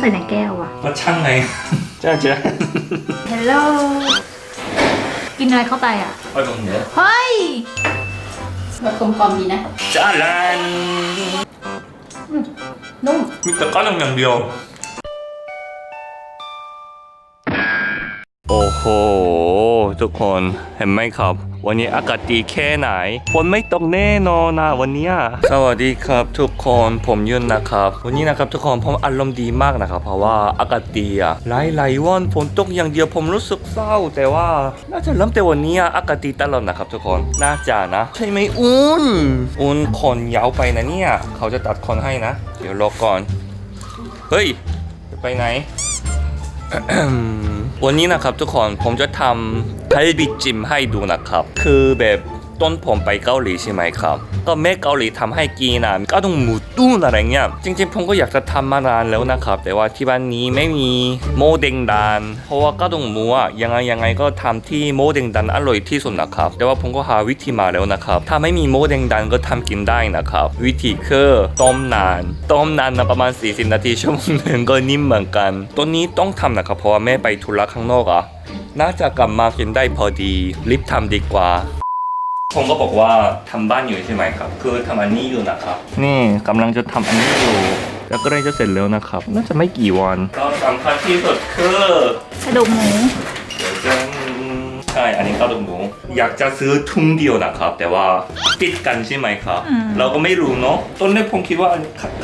ใส่ในแก้วอะก็ช่างไงจ้าจ้าฮัลโหลกินอะไรเข้าไปอะเอาตรงเนี้ยเฮ้ยรสกลมกล่อมดีนะจ้าลันนุ่มมีแต่ก้อนอย่างเดียว โอ้โห ทุกคนเห็นไหมครับ วันนี้อากาศดีแค่ไหนฝนไม่ตกแน่นอนนะวันนี้สวัสดีครับทุกคนผมยุนนะครับ วันนี้นะครับทุกคนผมอารมณ์ดีมากนะครับ เพราะว่าอากาศดีอะหลายหลายวันฝนตกอย่างเดียวผมรู้สึกเศร้า แต่ว่าน่าจะเริ่มแต่วันนี้อากาศดีตลอดนะครับทุกคนน่าจะนะใช่ไหมอุ่นอุ่นขนยาวไปนะเนี่ย เขาจะตัดขนให้นะ เดี๋ยวรอก่อนเฮ้ยจะไปไหนวันนี้นะครับทุกคนผมจะทำ ไข่บิจิมให้ดูนะครับ คือแบบต้นผมไปเกาหลีใช่ไหมครับ ก็แม่เกาหลีทำให้กินนะก็ต้องหมูตุ้นอะไรเงี้ย จริงๆผมก็อยากจะทำมานานแล้วนะครับ แต่ว่าที่บ้านนี้ไม่มีโมเดงดาน เพราะว่าก็ต้องหมูอะยังไงยังไงก็ทำที่โมเดงดานอร่อยที่สุดนะครับ แต่ว่าผมก็หาวิธีมาแล้วนะครับ ถ้าไม่มีโมเดงดานก็ทำกินได้นะครับ วิธีคือต้มนาน ต้มนานนะประมาณ 40 นาทีชั่วโมงหนึ่งก็นิ่มเหมือนกัน ตัวนี้ต้องทำนะครับ เพราะว่าแม่ไปธุระข้างนอกอะ น่าจะกลับมากินได้พอดี รีบทำดีกว่าผมก็บอกว่าทำบ้านอยู่ใช่ไหมครับ คือทำอันนี้อยู่นะครับ นี่กำลังจะทำอันนี้อยู่แล้วก็ได้จะเสร็จแล้วนะครับ น่าจะไม่กี่วันก็สำคัญที่สุดคือกระดูกหมูเดี๋ยวจะใช่อันนี้ข้าวต้มหมูอยากจะซื้อทุ่งเดียวนะครับ แต่ว่าติดกันใช่ไหมครับอืมเราก็ไม่รู้เนาะต้นแรกผมคิดว่า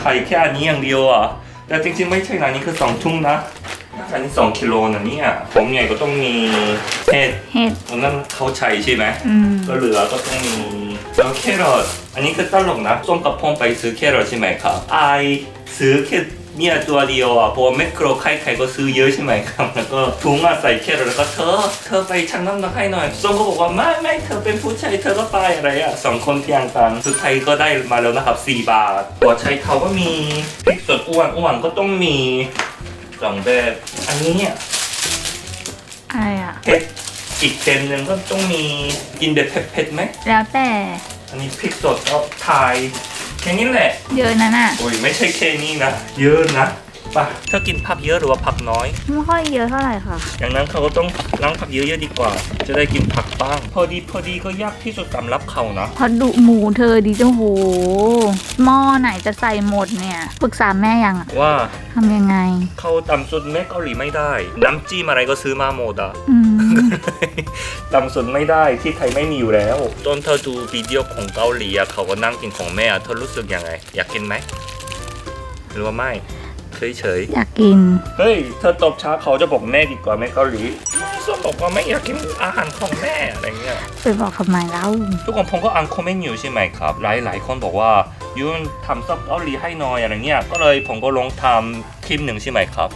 ไข่แค่อันนี้อย่างเดียวอะแต่จริงๆไม่ใช่นะนี่คือสองทุ่งนะ อันนี้สองกิโลนะเนี่ยผมใหญ่ก็ต้องมีเห็ดเห็ดตรงนั้นเขาใช้ใช่ไหมอืมก็เหลือก็ต้องมีแล้วแครอทอันนี้คือตลกนะส้มกับพงไปซื้อแครอทใช่ไหมครับไอซื้อแค่เนี่ยตัวเดียวอะเพราะว่าแมคโครใครๆก็ซื้อเยอะใช่ไหมครับ แล้วก็ถุงอะใส่แครอทแล้วก็เธอ เธอไปชั่งน้ำหนักให้หน่อยส้มก็บอกว่าไม่ไม่เธอเป็นผู้ชายเธอก็ไปอะไรอะสองคนเทียงกันสุดท้ายก็ได้มาแล้วนะครับ4บาทตัวใช้เขาก็มีพริกสดอ้วนอ้วนก็ต้องมี สองแบบอันนี้เนี่ยอะไรอะเผ็ดอีกเต็มหนึ่งก็ต้องมีกินแบบเผ็ดๆไหม แล้วแต่อันนี้พริกสดก็ไทยแค่นี้แหละ เยอะนั่นอะโอ้ยไม่ใช่แค่นี้นะ เยอะนะ ป่ะเธอกินผักเยอะหรือว่าผักน้อย ไม่ค่อยเยอะเท่าไหร่ค่ะ อย่างนั้นเขาก็ต้องล้างผักเยอะๆดีกว่า จะได้กินผักบ้าง พอดีพอดีก็ยากที่สุดสำหรับเขานะพอดุหมูเธอดีจังโหหม้อไหนจะใส่หมดเนี่ยปรึกษาแม่ยังอะว่าทำยังไง เขาต่ำสุดแม่เกาหลีไม่ได้ น้ำจิ้มอะไรก็ซื้อมาหมดอะ อืม ต่ำสุดไม่ได้ที่ไทยไม่มีอยู่แล้วตอนเธอดูวิดีโอของเกาหลีอะเขาก็นั่งกินของแม่อะเธอรู้สึกยังไง อยากกินไหมหรือว่าไม่ เฉยๆอยากกินเฮ้ย เธอตบช้าเขาจะบอกแม่ดีกว่าแม่เกาหลีส้มบอกว่าไม่อยากกินอาหารของแม่อะไรเงี้ย ไปบอกทำไมเล่าทุกคนผมก็อ่านคอมเมนต์อยู่ใช่ไหมครับ หลายหลายคนบอกว่ายูนทำซอสเกาหลีให้หน่อยอะไรเงี้ย ก็เลยผมก็ลองทำคลิปหนึ่งใช่ไหมครับ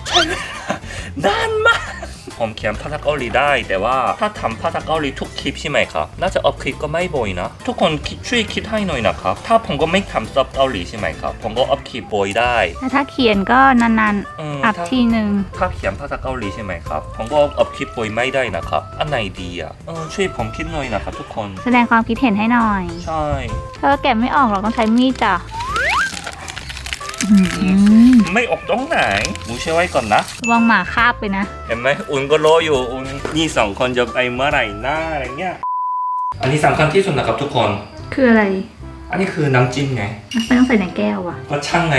นานมาก ผมเขียนภาษาเกาหลีได้ แต่ว่าถ้าทำภาษาเกาหลีทุกคลิปใช่ไหมครับ น่าจะออกคลิปก็ไม่บ่อยนะ ทุกคนคิดช่วยคิดให้หน่อยนะครับ ถ้าผมก็ไม่ทำซอสเกาหลีใช่ไหมครับ ผมก็ออกคลิปบ่อยได้แต่ถ้าเขียนก็นานอืมๆอัพถ้าทีหนึ่งถ้าเขียนภาษาเกาหลีใช่ไหมครับ ผมก็อัพคลิปไว้ไม่ได้นะครับ อันไหนดีอะเออช่วยผมคิดหน่อยนะครับทุกคน แสดงความคิดเห็นให้หน่อย ใช่ เธอแกะไม่ออกหรอกต้องใช้มีดจ้ะอืม ไม่ออกตรงไหนหมูเชื่อไว้ก่อนนะระวังหมาคาบไปนะ เห็นไหมอุ่นก็รออยู่อุ่นนี่สองคนจะไปเมื่อไหร่หน้าอะไรเงี้ย อันนี้สำคัญที่สุดนะครับทุกคน คืออะไร อันนี้คือน้ำจิ้มไงไม่ต้องใส่ในแก้วอะก็ช่างไง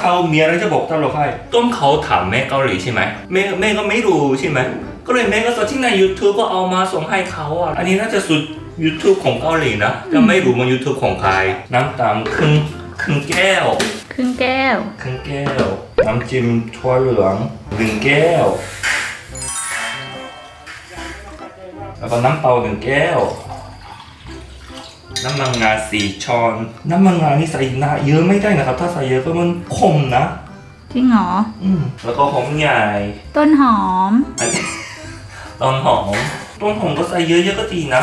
เขามีอะไรจะบอกตลกให้ต้นเขาถามแม่เกาหลีใช่ไหมแม่แม่ก็ไม่รู้ใช่ไหมก็เลยแม่ก็สอนที่ใน YouTube ก็เอามาส่งให้เขาอะอันนี้น่าจะสุด YouTube ของเกาหลีนะจะไม่รู้มัน YouTube ของใครน้ำตาลครึ่ง ครึ่งแก้ว ครึ่งแก้ว ครึ่งแก้ว น้ำจิ้มถั่วเหลืองหนึ่งแก้ว แล้วก็น้ำเปล่าหนึ่งแก้ว น้ำมันงาสี่ช้อน น้ำมันงานี่ใส่หนาเยอะไม่ได้นะครับ ถ้าใส่เยอะก็มันขมนะจริงเหรอ อืมแล้วก็หอมใหญ่ต้นหอมอันนี้ต้นหอมต้นหอมก็ใส่เยอะๆก็ดีนะ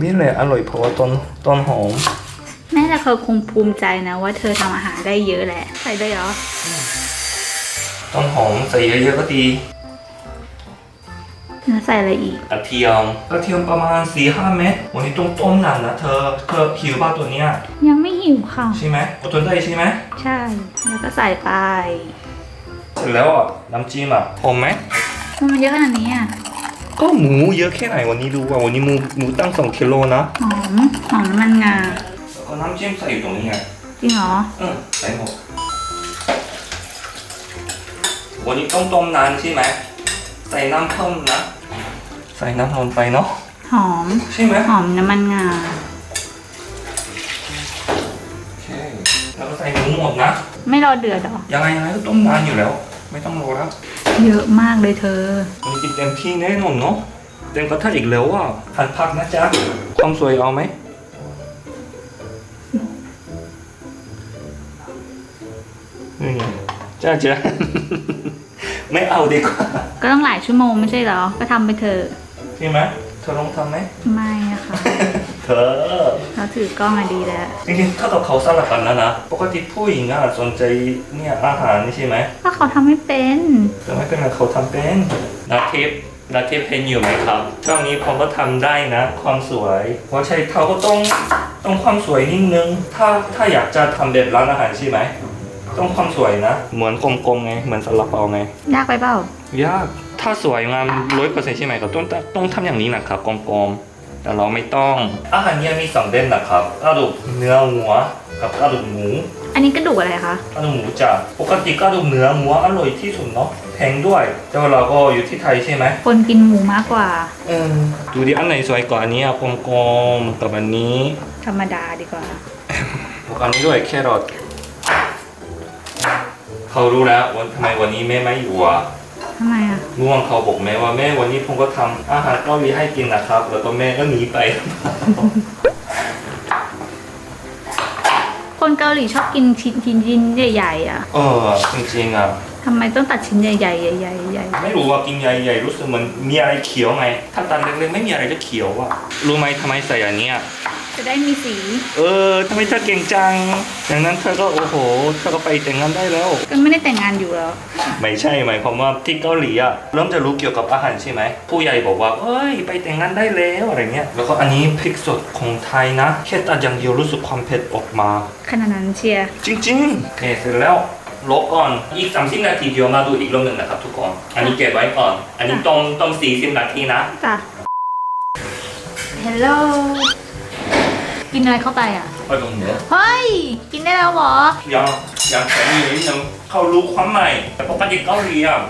นี่แหละอร่อยเพราะว่าต้นต้นหอม แม่แต่เธอคงภูมิใจนะว่าเธอทำอาหารได้เยอะแหละ ใส่ได้เหรอ ต้นหอมใส่เยอะๆก็ดีเนื้อแล้วใส่อะไรอีก กระเทียม กระเทียมประมาณ4ีห้าเม็ด วันนี้ต้องต้มนานนะเธอ เธอหิวป่ะตัวเนี้ยยังไม่หิวค่ะ ใช่ไหมอดทนได้ใช่ไหม ใช่ แล้วก็ใส่ไป เสร็จแล้วอะน้ำจิ้มอะพอไหมทำไมมันเยอะขนาดนี้อะ ก็หมูเยอะแค่ไหนวันนี้ดูว่าวันนี้หมูหมูตั้งสองกิโลนะหอมหอมน้ำมันงาแล้วก็น้ำจิ้มใส่อยู่ตรงนี้ไงจริงเหรออืมใส่หมดวันนี้ต้องต้มนานใช่ไหมใส่น้ำเพิ่มนะ ใส่น้ำลงไปเนาะหอมใช่ไหมหอมน้ำมันงาโอเคแล้วก็ใส่หมูหมดนะ ไม่รอเดือดหรอยังไงยังไงก็ต้มนานอยู่แล้ว ไม่ต้องรอแล้ว เยอะมากเลยเธอมันกินเต็มที่แน่นอนเนาะเต็มกระทะอีกแล้วอะหั่นผักนะจ๊ะความสวยเอาไหมนี่ไงจ้าจ้าไม่เอาดีกว่า ก็ต้องหลายชั่วโมงไม่ใช่เหรอ ก็ทำไปเถอะ ใช่ไหมเธอลองทำไหม ไม่อะค่ะ เธอ เราถือกล้องอะดีแล้ว จริงๆถ้ากับเขาสลับกันนะนะ ปกติผู้หญิงอะสนใจเนี่ยอาหารนี่ใช่ไหม ถ้าเขาทำไม่เป็น แต่ไม่เป็นไรเขาทำเป็นนาเทปนาเทปเพนอยู่ไหมครับ ช่วงนี้ผมก็ทำได้นะ ความสวยเพราะใช้เท้าก็ต้องต้องความสวยนิดนึง ถ้าถ้าอยากจะทำแบบร้านอาหารใช่ไหม ต้องความสวยนะ เหมือนกลมๆไง เหมือนซาลาเปาไง ยากไปเปล่า ยาก ถ้าสวยงามร้อยเปอร์เซ็นต์ใช่ไหมครับต้องต้องทำอย่างนี้นะครับกลมๆ แต่เราไม่ต้อง อาหารเนี้มีสองเด่นนะครับกระดูกเนื้อหัวกับกระดูกหมูอันนี้กระดูกอะไรคะกระดูกหมูจ้ะปกติกระดูกเนื้อหมูอร่อยที่สุดเนาะแพงด้วยแต่ว่าเราก็อยู่ที่ไทยใช่ไหมคนกินหมูมากกว่า เออดูดิอันไหนสวยกว่าอันนี้อะกลมๆกับอันนี้ธรรมดาดีกว่าบวกอันนี้ด้วยแครอทเขารู้แล้ววันทำไมวันนี้แม่ไม่อยู่อะ ทำไมอะง่วงเขาบอกแม่ว่าแม่วันนี้ผมก็ทำอาหารเกาหลีให้กินนะครับ แล้วก็แม่ก็หนีไป คนเกาหลีชอบกินชิ้นชิ้นชิ้นใหญ่ๆอะเออจริงๆอะทำไมต้องตัดชิ้นใหญ่ๆใหญ่ๆใหญ่ไม่รู้ว่ากินใหญ่ๆรู้สึกเหมือนมีอะไรเขียวไงถ้าตันเล็กๆไม่มีอะไรจะเขียวอะรู้ไหมทำไมใส่อันเนี้ยๆ จะได้มีสี เออทำไมเธอเก่งจังอย่างนั้นเธอก็โอ้โหเธอก็ไปแต่งงานได้แล้ว ก็ไม่ได้แต่งงานอยู่แล้ว ไม่ใช่หมายความว่าที่เกาหลีอะเริ่มจะรู้เกี่ยวกับอาหารใช่ไหมผู้ใหญ่บอกว่าเอ้ยไปแต่งงานได้แล้วอะไรเงี้ยแล้วก็อันนี้พริกสดของไทยนะแค่ตัดอย่างเดียวรู้สึกความเผ็ดออกมา ขนาดนั้นเชียร์จริงๆโอเคเสร็จแล้วลบก่อน อีก 30 นาทีเดียวมาดูอีกรอบหนึ่งนะครับทุกคน อันนี้เก็บไว้ก่อน อันนี้ต้มต้ม40 นาทีนะจ้ะฮัลโหล กินอะไรเข้าไปอะ ไปตรงเนื้อเฮ้ย กินได้แล้วเหรอ ยังยังแข็งอยู่นิดนึงเขารู้ความใหม่ แต่ปกติเกาหลีอะ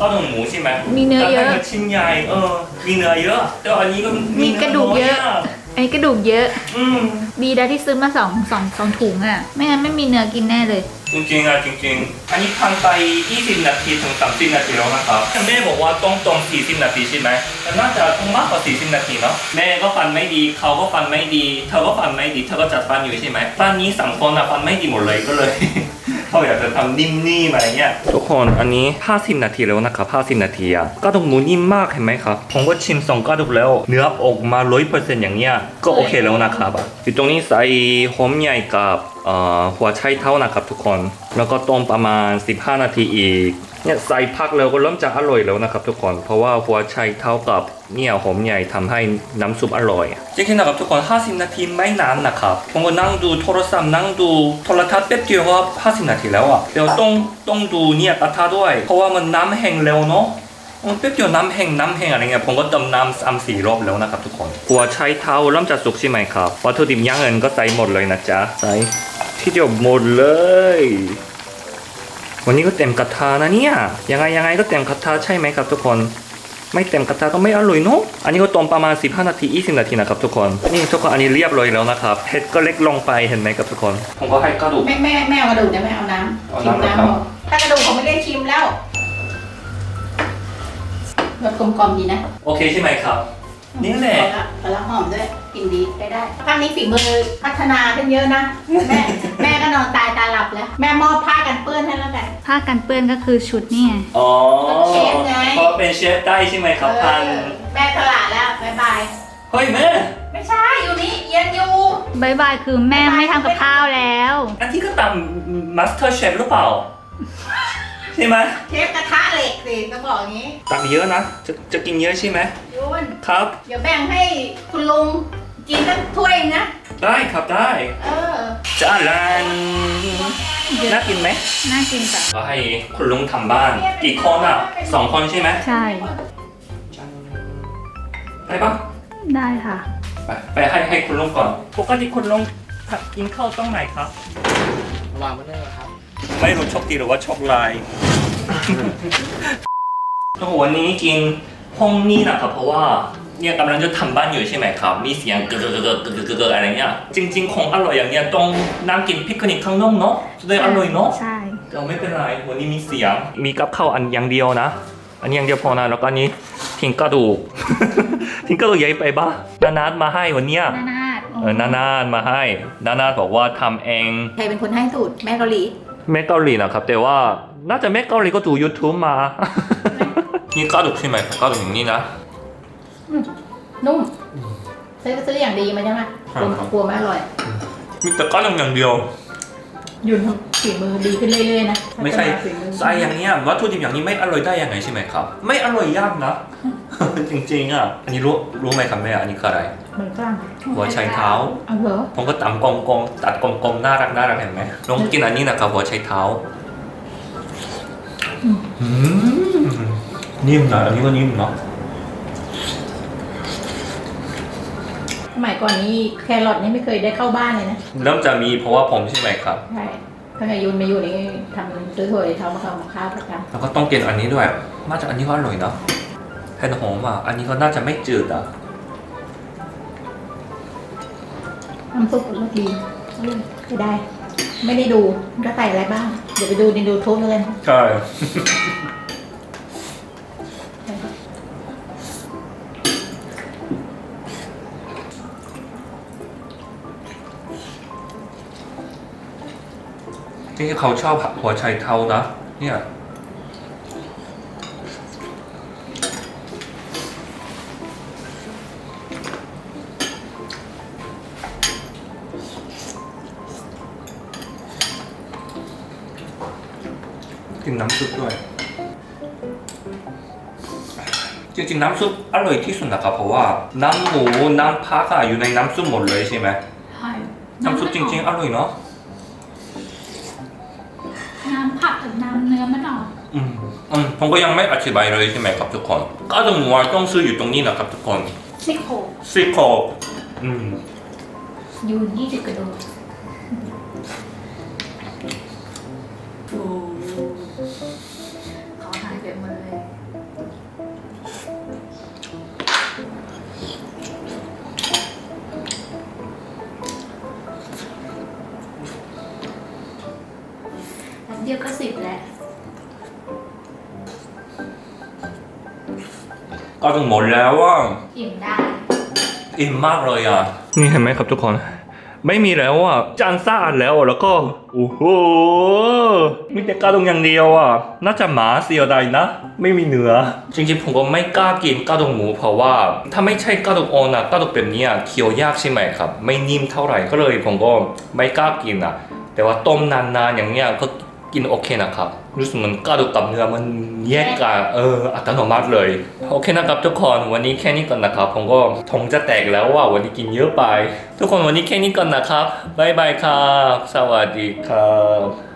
ก็ต้องหมูใช่ไหมมีเนื้อเยอะ แต่ถ้าชิ้นใหญ่เออ มีเนื้อเยอะ แต่อันนี้ก็มีกระดูกเยอะนื้น้ไอ้กระดูกเยอะ อืม ดีได้ที่ซื้อมาสองสองสองถุงอะ ไม่งั้นไม่มีเนื้อกินแน่เลย จริงๆอะจริง ๆ อันนี้ทำไป 20 นาทีถึง 30 นาทีแล้วนะครับแม่บอกว่าต้องตรง 40 นาทีใช่ไหมแต่น่าจะต้องมากกว่า 40 นาทีเนาะแม่ก็ฟันไม่ดีเขาก็ฟันไม่ดี เธอก็ฟันไม่ดีเธอก็จัดฟันอยู่ใช่ไหมฟันนี้สังคนอะฟันไม่ดีหมดเลยก็เลย เขาอยากจะทำนิ่มๆอะไรเงี้ยทุกคนอันนี้ 50 นาทีแล้วนะครับ 50 นาทีอะกระดูกหมูนิ่มมากเห็นไหมครับผมก็ชิมสองกระดูกแล้ว เนื้อออกมา 100%อย่างเงี้ยก็โอเคแล้วนะครับอยู่ตรงนี้ใส่หอมใหญ่กับหัวไชเท้านะครับทุกคน แล้วก็ต้มประมาณ 15 นาทีอีก เนี่ยใส่ผักแล้วก็เริ่มจะอร่อยแล้วนะครับทุกคน เพราะว่าหัวไชเท้ากับเนี่ยหอมใหญ่ทำให้น้ำซุปอร่อยจริงๆนะครับทุกคน 50 นาทีไม่นานนะครับผมก็นั่งดูโทรศัพท์นั่งดูโทรทัศน์แป๊บเดียวก็50 นาทีแล้วอะเดี๋ยวต้องต้องดูเนี่ยกระทะด้วย เพราะว่ามันน้ำแห้งเร็วเนาะมันแป๊บเดียวน้ำแห้งน้ำแห้งอะไรเงี้ยผมก็ต้มน้ำสามสี่รอบแล้วนะครับทุกคนหัวไชเท้าเริ่มจะสุกใช่ไหมครับวัตถุดิบอย่างอื่นก็ใส่หมดเลยนะจ๊ะใส่ที่เดียวหมดเลย วันนี้ก็เต็มกระทะนะเนี่ย ยังไงยังไงก็เต็มกระทะใช่ไหมครับทุกคน ไม่เต็มกระทะก็ไม่อร่อยเนาะ อันนี้ก็ต้มประมาณ 15 นาที 20 นาทีนะครับทุกคน นี่ทุกคนอันนี้เรียบร้อยแล้วนะครับ เห็ดก็เล็กลงไปเห็นไหมครับทุกคน ผมก็ให้กระดูก แม่แม่แม่เอากระดูกได้ไหมเอาน้เอาำชิมน้ำเหรอน้ำครับพอถ้ากระดูกผมไม่ได้ชิมแล้วรสกลมกลอมดีนะ โอเคใช่ไหมครับ นี่แหละพอละพอละหอมด้วย กลินดีได้ได้ภาคนี้ฝีมือพัฒนาขึ้นเยอะนะ แม่แม่ก็นอนตายตาหลับแล้ว แม่มอบผ้ากันเปื้อนให้แล้วกัน ผ้ากันเปื้อนก็คือชุดเนี่ยอ๋อเชฟไง เพราะเป็นเชฟได้ใช่ไหมครับพันเออแม่ตลาดแล้วบายบาย เฮ้ยแม่ไม่ใช่อยู่นี่เย็นอยู่ บายบายคือแม่ไม่ทำกับข้าวแล้ว อันที่ก็ตามมาสเตอร์เชฟหรือเปล่า ใช่ไหมเชฟกระทะเหล็กสิต้องบอกอย่างนี้ตักเยอะนะ จะจะกินเยอะใช่ไหมยุนครับ เดี๋ยวแบ่งให้คุณลุง กินตั้งถ้วยนะ ได้ครับได้เออจานลันน่ากินไหมน่ากินจ้ะก็ให้คุณลุงทำบ้าน กี่คนอะสองคนใช่ไหมใช่ ได้ปะได้ค่ะ ไปไปให้ให้คุณลุงก่อน ปกติคุณลุงกินข้าวต้องไหนครับ วางไว้เลยครับ ไม่รู้โชคดีหรือว่าโชคร้าย โอ้โหวันนี้กินห้องนี้นะครับเพราะว่า เนี่ยกำลังจะทำบ้านอยู่ใช่ไหมครับ มีเสียงเกึกเกึกเกึกเกึกเกึกเกึกอะไรเงี้ย จริง ๆ ของอร่อยอย่างเนี้ยต้องนั่งกินพิกนิกข้างนอกเนาะจะได้อร่อยเนาะใช่แต่ไม่เป็นไรวันนี้มีเสียง มีกับข้าวอันอย่างเดียวนะ อันนี้อย่างเดียวพอนะ แล้วก็อันนี้ทิ้งกระดูก ทิ้งกระดูกใหญ่ไปบ้านานาดมาให้วันเนี้ยนานาดเออนานาดมาให้ นานาดบอกว่าทำเอง ใครเป็นคนให้สูตรแม่เกาหลี แม่เกาหลีนะครับ แต่ว่าน่าจะแม่เกาหลีก็ดู YouTube มา นี่กระดูกใช่ไหมกระดูกอย่างนี้นะ นุ่มซื้อซื้ออย่างดีมาใช่ไหมกลัวครับกลัวไม่อร่อย มีแต่กระดูกอย่างเดียวยุนฝีมือดีขึ้นเรื่อยๆนะไม่ใช่ฝีมือใส่อย่างเนี้ยวัตถุดิบอย่างนี้ไม่อร่อยได้ยังไงใช่ไหมครับ ไม่อร่อยยากนะ จริงๆอะอันนี้รู้รู้ไหมครับแม่อันนี้คืออะไรเหมือนกันหัวไชเท้าเอาเหรอผมก็ตำกองกองๆตัดกองกองๆน่ารักน่ารักเห็นไหมลองกินอันนี้นะครับหัวไชเท้าอืมนิ่มนะอันนี้ก็นิ่มเนาะ มัยก่อนนี้แครอทนี่ไม่เคยได้เข้าบ้านเลยนะเริ่มจะมีเพราะว่าผมใช่ไหมครับ ใช่ถ้าไงยุนมาอยู่นี่ทำซื้อถั่วไอ้เท้ามาทำมาข้าวประจแล้วก็ต้องกินอันนี้ด้วยน่าจะอันนี้ก็อร่อยเนาะเห็ดหอมอะอันนี้ก็น่าจะไม่จืดอะำน้ำซุปรสดีเออใช้ได้ ไม่ได้ดูก็ใส่อะไรบ้าง เดี๋ยวไปดูในดูทูบแล้วกันใช่ จริงๆเขาชอบหัวไชเท้านะ เนี่ยกินน้ำซุปด้วย จริงๆ น้ำซุปอร่อยที่สุดนะครับ เพราะว่าน้ำหมูน้ำพักอะอยู่ในน้ำซุปหมดเลยใช่ไหมใช่น้ำซุปจริง ๆ อร่อยเนาะ ผักกับน้ำเนื้อมันออก อืมอืมผมก็ยังไม่อธิบายเลยใช่ไหมครับทุกคนก็ต้องหมูต้องซื้ออยู่ตรงนี้นะครับทุกคนซี่โครงซี่โครงอืมยูนยี่สิบกระดูก ก็ต้องหมดแล้วว่า อิ่มได้ อิ่มมากเลยอะ นี่เห็นไหมครับทุกคน ไม่มีแล้วอะจานสะอาดแล้วแล้วก็โอ้โหมีแต่กระดูกอย่างเดียวอะน่าจะหมาเสียดายนะ ไม่มีเนื้อจริงๆผมก็ไม่กล้ากินกระดูกหมูเพราะว่า ถ้าไม่ใช่กระดูกอ่อนอะกระดูกแบบเนี้ยเคี้ยวยากใช่ไหมครับ ไม่นิ่มเท่าไหร่ก็เลย ผมก็ไม่กล้ากินอะ แต่ว่าต้มนานๆอย่างเงี้ยก็ กินโอเคนะครับ รู้สึกเหมือนกระดูกกับเนื้อมันแยกกันเอออัตโนมัติเลย โอเคนะครับทุกคนวันนี้แค่นี้ก่อนนะครับ ผมก็ทงจะแตกแล้วว่าวันนี้กินเยอะไป ทุกคนวันนี้แค่นี้ก่อนนะครับบ๊ายบายครับ สวัสดีครับ